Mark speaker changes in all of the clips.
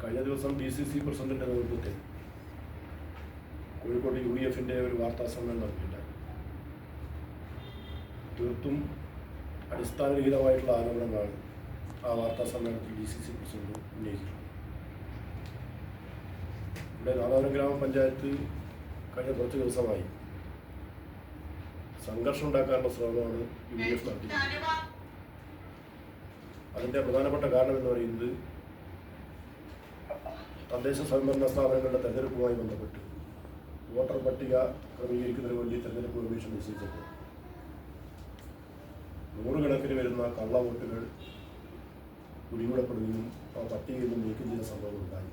Speaker 1: കഴിഞ്ഞ ദിവസം D C C പ്രസിഡന്റിന്റെ നേതൃത്വത്തിൽ കോഴിക്കോട് യു ഡി എഫിന്റെ ഒരു വാർത്താ സമ്മേളനം നടത്തിയിട്ടുണ്ട് തീർത്തും അടിസ്ഥാനരഹിതമായിട്ടുള്ള ആരോപണങ്ങളാണ് ആ വാർത്താ സമ്മേളനത്തിൽ ഡി സി സി പ്രസിഡന്റ് ഉന്നയിച്ചിട്ടുള്ളത്. ഇവിടെ നാദാപുരം ഗ്രാമപഞ്ചായത്ത് കഴിഞ്ഞ കുറച്ച് ദിവസമായി സംഘർഷം ഉണ്ടാക്കാനുള്ള ശ്രമമാണ് യു ഡി എഫ് നടത്തിയത് അതിന്റെ പ്രധാനപ്പെട്ട കാരണം എന്ന് പറയുന്നത് തദ്ദേശ സ്വയംഭരണ സ്ഥാപനങ്ങളുടെ തെരഞ്ഞെടുപ്പുമായി ബന്ധപ്പെട്ട് വോട്ടർ പട്ടിക ക്രമീകരിക്കുന്നതിന് വേണ്ടി തെരഞ്ഞെടുപ്പ് കമ്മീഷൻ നിശ്ചയിച്ചപ്പോൾ നൂറുകണക്കിന് വരുന്ന കള്ള വോട്ടുകൾ കുടികൂടപ്പെടുകയും ആ പട്ടികയിൽ നിന്ന് നീക്കം ചെയ്ത സംഭവം ഉണ്ടായി.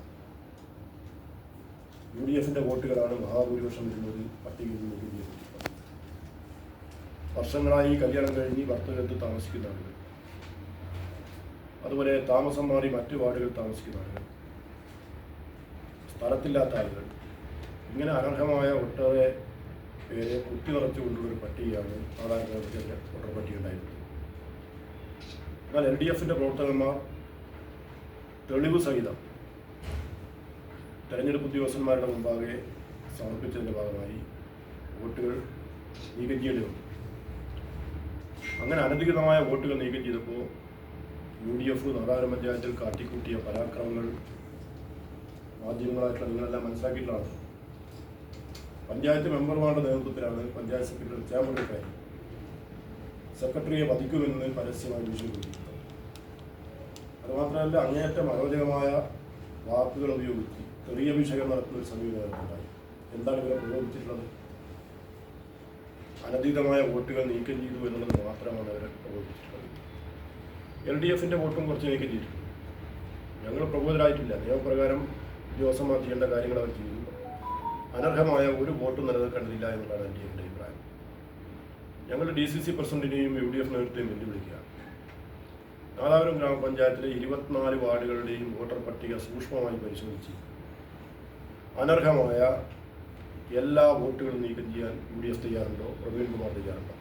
Speaker 1: യു ഡി എഫിന്റെ വോട്ടുകളാണ് മഹാഭൂരിപക്ഷം വരുന്നത് പട്ടികയിൽ നിന്ന് നീക്കം ചെയ്തിട്ടുള്ളത്. വർഷങ്ങളായി കല്യാണം കഴിഞ്ഞ് ഭർത്തകത്ത് താമസിക്കുന്ന ആളുകൾ? അതുപോലെ താമസം മാറി മറ്റു വാർഡുകളിൽ താമസിക്കുന്ന ആളുകൾ. സ്ഥലത്തില്ലാത്ത ആളുകൾ. ഇങ്ങനെ അനർഹമായ ഒട്ടേറെ പേരെ കുത്തി നിറച്ചുകൊണ്ടുള്ള ഒരു പട്ടികയാണ് സാധാരണ വോട്ടർ പട്ടിക ഉണ്ടായിരുന്നത്. എന്നാൽ എൽ ഡി എഫിന്റെ പ്രവർത്തകന്മാർ തെളിവ് സഹിതം തെരഞ്ഞെടുപ്പ് ഉദ്യോഗസ്ഥന്മാരുടെ മുമ്പാകെ സമർപ്പിച്ചതിന്റെ ഭാഗമായി വോട്ടുകൾ നീക്കം ചെയ്യേണ്ടി അങ്ങനെ അനധികൃതമായ വോട്ടുകൾ നീക്കം ചെയ്തപ്പോൾ യു ഡി എഫ് നാടാര പഞ്ചായത്തിൽ കാട്ടിക്കൂട്ടിയ പരാക്രമങ്ങൾ മാധ്യമങ്ങളായിട്ടുള്ള നിങ്ങളെല്ലാം മനസ്സിലാക്കിയിട്ടുള്ളതാണ് പഞ്ചായത്ത് മെമ്പർമാരുടെ നേതൃത്വത്തിലാണ് പഞ്ചായത്ത് സെക്രട്ടറി ചേമ്പറിക്കാരി സെക്രട്ടറിയെ വധിക്കുമെന്ന് പരസ്യമായി വിഷയപ്പെട്ടിട്ടുണ്ട് അതുമാത്രമല്ല അങ്ങേയറ്റം അരോചകമായ വാക്കുകൾ ഉപയോഗിച്ച് തെറിയഭിഷേകം നടത്തുന്ന ഒരു സമീപനമുണ്ടായി എന്താണ് ഇവരെ പ്രകോപിച്ചിട്ടുള്ളത് അനധികമായ വോട്ടുകൾ നീക്കം ചെയ്തു എന്നുള്ളത് മാത്രമാണ് അവരെ പ്രകോപിച്ചിട്ടുള്ളത് എൽ ഡി എഫിന്റെ വോട്ടും കുറച്ച് നീക്കം ചെയ്തിട്ടുണ്ട്. ഞങ്ങൾ പ്രബോധരായിട്ടില്ല. നിയമപ്രകാരം ഉദ്യോഗസ്ഥന്മാർ ചെയ്യേണ്ട കാര്യങ്ങൾ അവർ ചെയ്യുന്നു. അനർഹമായ ഒരു വോട്ടും നിലനിൽക്കേണ്ടതില്ല എന്നുള്ളതാണ് എന്റെ എന്റെ അഭിപ്രായം. ഞങ്ങൾ ഡി സി സി പ്രസിഡന്റിനെയും യു ഡി എഫ് നേതൃത്വത്തെയും വെല്ലുവിളിക്കുക നാദാപുരം ഗ്രാമപഞ്ചായത്തിലെ ഇരുപത്തിനാല് വാർഡുകളുടെയും വോട്ടർ പട്ടിക സൂക്ഷ്മമായി പരിശോധിച്ച് അനർഹമായ എല്ലാ വോട്ടുകളും നീക്കം ചെയ്യാൻ യു ഡി എഫ് തയ്യാറുണ്ടോ? പ്രവീൺ കുമാർ തയ്യാറുണ്ടോ?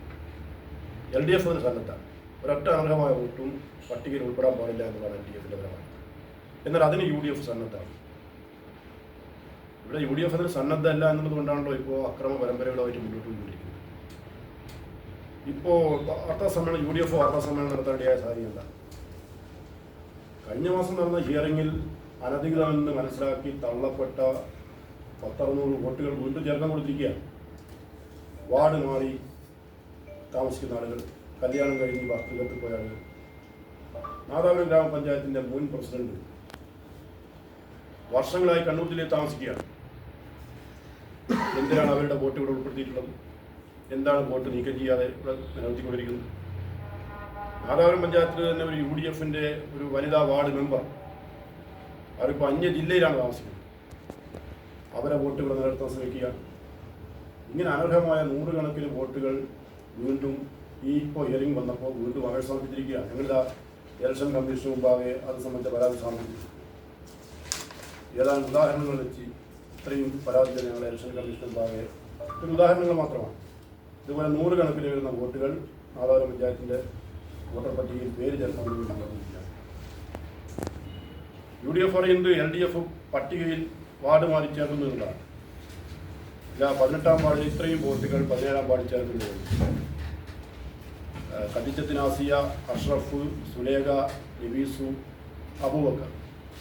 Speaker 1: എൽ ഡി എഫ് അതിന് സന്നദ്ധമാണ് ഒരൊറ്റ അർഹമായ വോട്ടും പട്ടികയിൽ ഉൾപ്പെടാൻ പാടില്ല എന്നുള്ളതാണ് എൽ ഡി എഫിന്റെ പരമാണ് എന്നാൽ അതിന് യു ഡി എഫ് സന്നദ്ധമാണ് ഇവിടെ യു ഡി എഫ് അതിന് സന്നദ്ധമല്ല എന്നുള്ളത് കൊണ്ടാണല്ലോ ഇപ്പോൾ അക്രമ പരമ്പരകളുമായിട്ട് മുന്നോട്ട് പോയിക്കൊണ്ടിരിക്കുന്നത്. ഇപ്പോൾ വാർത്താ സമ്മേളനം യു ഡി എഫ് വാർത്താ സമ്മേളനം നടത്തേണ്ടതായ സാഹചര്യം കഴിഞ്ഞ മാസം നടന്ന ഹിയറിംഗിൽ അനധികൃതമെന്ന് മനസ്സിലാക്കി തള്ളപ്പെട്ട പത്തറുന്നൂറ് വോട്ടുകൾ വീണ്ടും ചേർക്കാൻ കൊടുത്തിരിക്കുകയാണ്. വാർഡ് മാറി താമസിക്കുന്ന ആളുകൾ കല്യാണം കഴിഞ്ഞ് ഭർത്തൃകത്ത് പോയ ആളുകൾ. നാദാപുരം ഗ്രാമപഞ്ചായത്തിന്റെ മുൻ പ്രസിഡന്റ് വർഷങ്ങളായി കണ്ണൂർ ജില്ലയിൽ താമസിക്കുകയാണ്. എന്തിനാണ് അവരുടെ വോട്ട് ഇവിടെ ഉൾപ്പെടുത്തിയിട്ടുള്ളത്? എന്താണ് വോട്ട് നീക്കം ചെയ്യാതെ ഇവിടെ നിലനിർത്തിക്കൊണ്ടിരിക്കുന്നത്? നാദാപുരം പഞ്ചായത്തിൽ തന്നെ ഒരു യു ഡി എഫിന്റെ ഒരു വനിതാ വാർഡ് മെമ്പർ. അവരിപ്പോൾ അന്യ ജില്ലയിലാണ് താമസിക്കുന്നത്. അവരെ വോട്ട് ഇവിടെ നിലനിർത്താൻ ശ്രമിക്കുക ഇങ്ങനെ അനർഹമായ നൂറുകണക്കിന് വോട്ടുകൾ വീണ്ടും ഈ ഇപ്പോൾ ഹിയറിംഗ് വന്നപ്പോൾ വീണ്ടും അവർ സമർപ്പിച്ചിരിക്കുക ഞങ്ങളിതാ ഇലക്ഷൻ കമ്മീഷന് മുമ്പാകെ അത് സംബന്ധിച്ച പരാതി സമർപ്പിച്ചു ഏതാനും ഉദാഹരണങ്ങൾ വെച്ച് ഇത്രയും പരാതികൾ ഞങ്ങൾ ഇലക്ഷൻ കമ്മീഷൻ മുമ്പാകെ ഒരു ഉദാഹരണങ്ങൾ മാത്രമാണ്. ഇതുപോലെ നൂറുകണക്കിന് വരുന്ന വോട്ടുകൾ ആധാര പഞ്ചായത്തിന്റെ വോട്ടർ പട്ടികയിൽ പേര് ചേർക്കാൻ യു ഡി എഫ് പറയുന്നത് എൽ ഡി എഫ് പട്ടികയിൽ വാർഡ് മാറി ചേർക്കുന്നു എന്നതാണ് ഇല്ല പതിനെട്ടാം വാർഡിൽ ഇത്രയും വോട്ടുകൾ പതിനേഴാം വാർഡിൽ ചേർക്കുന്നു. ഖദീജത്തിനാസിയ അഷ്റഫ് സുലേഖ നബീസു അബൂബക്കർ.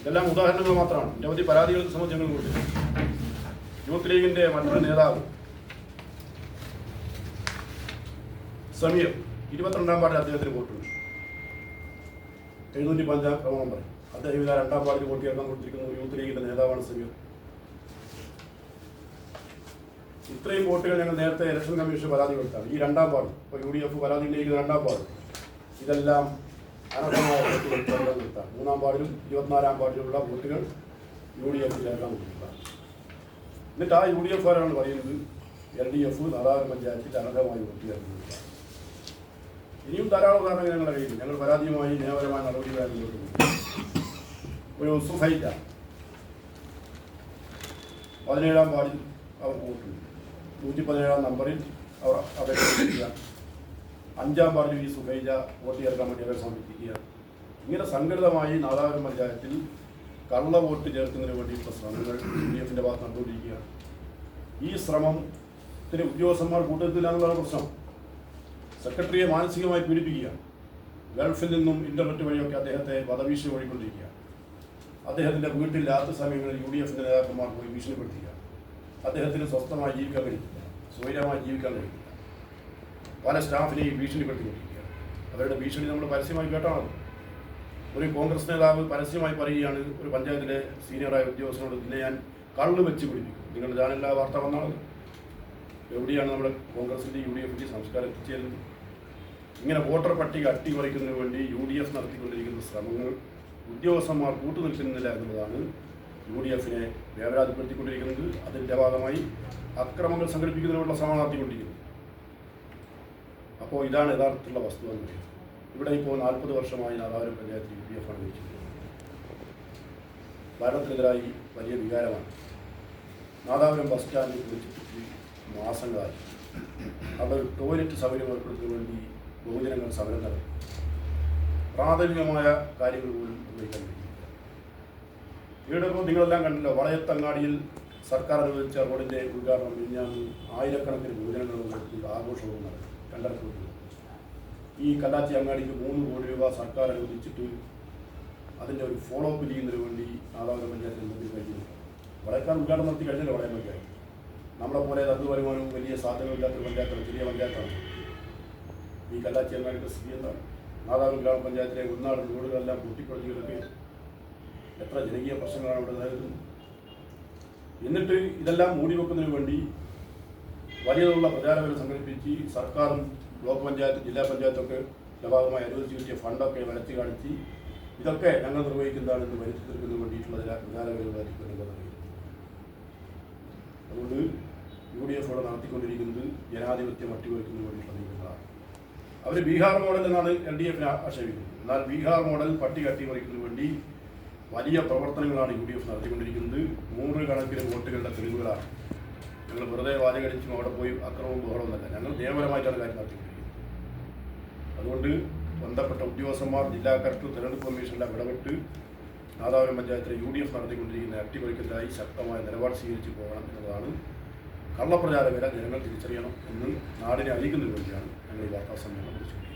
Speaker 1: ഇതെല്ലാം ഉദാഹരണങ്ങൾ മാത്രമാണ്. നിരവധി പരാതികൾ സംബന്ധിച്ച് യൂത്ത് ലീഗിന്റെ മറ്റൊരു നേതാവ്. സമീർ ഇരുപത്തിരണ്ടാം വാർഡിൽ അദ്ദേഹത്തിന് വോട്ടുണ്ട്. എഴുന്നൂറ്റി പഞ്ചാം ക്രമം പറയും. അദ്ദേഹം ഇതാ രണ്ടാം വാർഡിൽ വോട്ട് ചേർക്കാൻ കൊടുത്തിരിക്കുന്ന യൂത്ത് ലീഗിന്റെ നേതാവാണ് സമീർ. ഇത്രയും വോട്ടുകൾ ഞങ്ങൾ നേരത്തെ ഇലക്ഷൻ കമ്മീഷൻ പരാതി കൊടുത്താണ്. ഈ രണ്ടാം വാർഡ് ഇപ്പോൾ യു ഡി എഫ് പരാതി ഉന്നയിക്കുന്ന രണ്ടാം വാർഡ് ഇതെല്ലാം അനർഹമായ വോട്ടുകൾ നിർത്താം മൂന്നാം വാർഡിലും ഇരുപത്തിനാലാം വാർഡിലുള്ള വോട്ടുകൾ യു ഡി എഫ് ചേർക്കാൻ കൊടുത്തിട്ടാണ് എന്നിട്ട് ആ യു ഡി എഫ് ആരാണ് പറയുന്നത് എൽ ഡി എഫ് നാദാപുരം പഞ്ചായത്തിൽ അനർഹമായി വോട്ട് ചേർക്കുന്നത് ഇനിയും ധാരാളം ഉദാഹരണങ്ങൾ ഞങ്ങളുടെ കയ്യിൽ ഞങ്ങൾ പരാതിയുമായി നിയമപരമായ നടപടികളായി ഒരു സുഫൈറ്റ പതിനേഴാം വാർഡിൽ അവർ വോട്ട് നൂറ്റി പതിനേഴാം നമ്പറിൽ അവർ അപേക്ഷിക്കുക അഞ്ചാം വാർഡിൽ ഈ സുഖൈജ വോട്ട് ചേർക്കാൻ വേണ്ടി അവർ സമർപ്പിക്കുക. ഇങ്ങനെ സംഘടിതമായി നാദാപുരം പഞ്ചായത്തിൽ കള്ള വോട്ട് ചേർക്കുന്നതിന് വേണ്ടിയിട്ടുള്ള ശ്രമങ്ങൾ യു ഡി എഫിന്റെ ഭാഗത്ത് നടന്നുകൊണ്ടിരിക്കുകയാണ്. ഈ ശ്രമത്തിന് ഉദ്യോഗസ്ഥന്മാർ കൂട്ടത്തിലാണെന്നുള്ള പ്രശ്നം. സെക്രട്ടറിയെ മാനസികമായി പീഡിപ്പിക്കുക. ഗൾഫിൽ നിന്നും ഇന്റർനെറ്റ് വഴിയൊക്കെ അദ്ദേഹത്തെ വധഭീഷണി വഴിക്കൊണ്ടിരിക്കുക. അദ്ദേഹത്തിന്റെ വീട്ടിൽ രാത്രി സമയങ്ങളിൽ യു ഡി എഫിന്റെ നേതാക്കന്മാർ പോയി ഭീഷണിപ്പെടുത്തുക. അദ്ദേഹത്തിന് സ്വസ്ഥമായി ജീവിക്കാൻ കഴിയില്ല. സ്വൈരമായി ജീവിക്കാൻ കഴിയില്ല. പല സ്റ്റാഫിനെയും ഭീഷണിപ്പെടുത്തിക്കൊണ്ടിരിക്കുക. അവരുടെ ഭീഷണി നമ്മൾ പരസ്യമായി കേട്ടാണല്ലോ ഒരു കോൺഗ്രസ് നേതാവ് പരസ്യമായി പറയുകയാണ് ഒരു പഞ്ചായത്തിലെ സീനിയറായ ഉദ്യോഗസ്ഥനോട് ഇതിനെ ഞാൻ കള്ള് വെച്ച് പിടിപ്പിക്കും. നിങ്ങൾ ഇതാണെല്ലാ വാർത്ത വന്നാണത് എവിടെയാണ് നമ്മുടെ കോൺഗ്രസിന്റെ യു ഡി എഫിന്റെ സംസ്കാരം എത്തിച്ചേരുന്നത്? ഇങ്ങനെ വോട്ടർ പട്ടിക അട്ടിമറിക്കുന്നതിന് വേണ്ടി യു ഡി എഫ് നടത്തിക്കൊണ്ടിരിക്കുന്ന ശ്രമങ്ങൾ ഉദ്യോഗസ്ഥന്മാർ കൂട്ടുനിൽക്കുന്നില്ല എന്നുള്ളതാണ് യു ഡി എഫിനെ വേവരാതിപ്പെടുത്തിക്കൊണ്ടിരിക്കുന്നത് അതിന്റെ ഭാഗമായി അക്രമങ്ങൾ സംഘടിപ്പിക്കുന്നതിനുള്ള ശ്രമം നടത്തിക്കൊണ്ടിരിക്കുന്നത് അപ്പോൾ ഇതാണ് യഥാർത്ഥത്തിലുള്ള വസ്തുത എന്ന് പറയുന്നത്. ഇവിടെ ഇപ്പോൾ നാൽപ്പത് വർഷമായി നാദാപുരം പഞ്ചായത്തിൽ യു പി എഫ് ആണ് ഭരിച്ചിരിക്കുന്നത്. ഭരണത്തിനെതിരായി വലിയ വികാരമാണ്. നാദാപുരം ബസ് സ്റ്റാൻഡിൽ കുറിച്ചിട്ട് മാസങ്ങളായി. ഒരു ടോയ്ലറ്റ് സൗകര്യം ഏർപ്പെടുത്തുന്നതിന് വേണ്ടി ബഹുജനങ്ങൾ സമരം നടത്തി. പ്രാഥമികമായ കാര്യങ്ങൾ പോലും നിർവഹിക്കാൻ കഴിയില്ല. ഇവിടെ നിങ്ങളെല്ലാം കണ്ടല്ലോ വളയത്തങ്ങാടിയിൽ സർക്കാർ അനുവദിച്ച റോഡിന്റെ ഉദ്ഘാടനം കഴിഞ്ഞാൽ ആയിരക്കണക്കിന് ബഹുജനങ്ങൾ ആഘോഷവും നടത്തി. രണ്ടര. ഈ കല്ലാച്ചി അങ്ങാടിക്ക് മൂന്ന് കോടി രൂപ സർക്കാർ അനുവദിച്ചിട്ട് അതിന്റെ ഒരു ഫോളോ അപ്പ് ചെയ്യുന്നതിന് വേണ്ടി നാദാപുരം പഞ്ചായത്തിൽ എന്തെങ്കിലും കഴിഞ്ഞു. വളയക്കാർ ഉദ്ഘാടനം നടത്തി കഴിഞ്ഞല്ലോ വളയം പഞ്ചായത്ത് നമ്മളെ പോലെ തന്ത് വരുമാനവും വലിയ സാധ്യതകളില്ലാത്തൊരു പഞ്ചായത്താണ് ചെറിയ പഞ്ചായത്താണ്. ഈ കല്ലാച്ചി അങ്ങാടിയുടെ സ്ഥിതി എന്താണ്? നാദാപുരം ഗ്രാമപഞ്ചായത്തിലെ ഉൾനാട് റോഡുകളെല്ലാം പൊട്ടിപ്പൊളിഞ്ഞു കിടക്കുകയും എത്ര ജനകീയ പ്രശ്നങ്ങളാണ് ഇവിടെ നിലനിൽക്കുന്നത് എന്നിട്ട് ഇതെല്ലാം മൂടിവെക്കുന്നതിന് വേണ്ടി വലിയതുള്ള പ്രചാരങ്ങൾ സംഘടിപ്പിച്ച് സർക്കാരും ബ്ലോക്ക് പഞ്ചായത്ത് ജില്ലാ പഞ്ചായത്തൊക്കെ ഭാഗമായി അനുവദിച്ച് കിട്ടിയ ഫണ്ടൊക്കെ വരത്തി കാണിച്ച് ഇതൊക്കെ ഞങ്ങൾ നിർവഹിക്കുന്നതാണെന്ന് വരുത്തി തീർക്കുന്നതിന് വേണ്ടിയിട്ടുള്ള ചില പ്രചാരപരിപാടികൾ അതുകൊണ്ട് യു ഡി എഫ് ഇവിടെ നടത്തിക്കൊണ്ടിരിക്കുന്നത് ജനാധിപത്യം അട്ടിമറിക്കുന്നതിന് വേണ്ടിയിട്ടുള്ള നീക്കങ്ങളാണ്. അവർ ബീഹാർ മോഡൽ എന്നാണ് എൽ ഡി എഫിനെ ആക്ഷേപിക്കുന്നത്. എന്നാൽ ബീഹാർ മോഡൽ പട്ടിക അട്ടിമറിക്കുന്നതിന് വേണ്ടി വലിയ പ്രവർത്തനങ്ങളാണ് യു ഡി എഫ് നടത്തിക്കൊണ്ടിരിക്കുന്നത്. നൂറുകണക്കിന് വോട്ടുകളുടെ തെളിവുകളാണ്. ഞങ്ങൾ വെറുതെ വാചകടിച്ചും അവിടെ പോയി അക്രമവും ബഹളവും തന്നെ ഞങ്ങൾ നിയമപരമായിട്ടാണ് കാര്യം നടത്തിക്കൊണ്ടിരിക്കുന്നത്. അതുകൊണ്ട് ബന്ധപ്പെട്ട ഉദ്യോഗസ്ഥന്മാർ ജില്ലാ കലക്ടർ തെരഞ്ഞെടുപ്പ് കമ്മീഷനെല്ലാം ഇടപെട്ട് നാദാപുരം പഞ്ചായത്തിലെ യു ഡി എഫ് നടത്തിക്കൊണ്ടിരിക്കുന്ന അട്ടിമറിക്കലിനായി ശക്തമായ നിലപാട് സ്വീകരിച്ച് പോകണം എന്നതാണ് കള്ളപ്രചാരകരെ ജനങ്ങൾ തിരിച്ചറിയണം എന്ന് നാടിനെ അറിയിക്കുന്നതിന് വേണ്ടിയാണ് ഞങ്ങൾ ഈ വാർത്താ സമ്മേളനം വിളിച്ചുകൊണ്ടിരിക്കുന്നത്.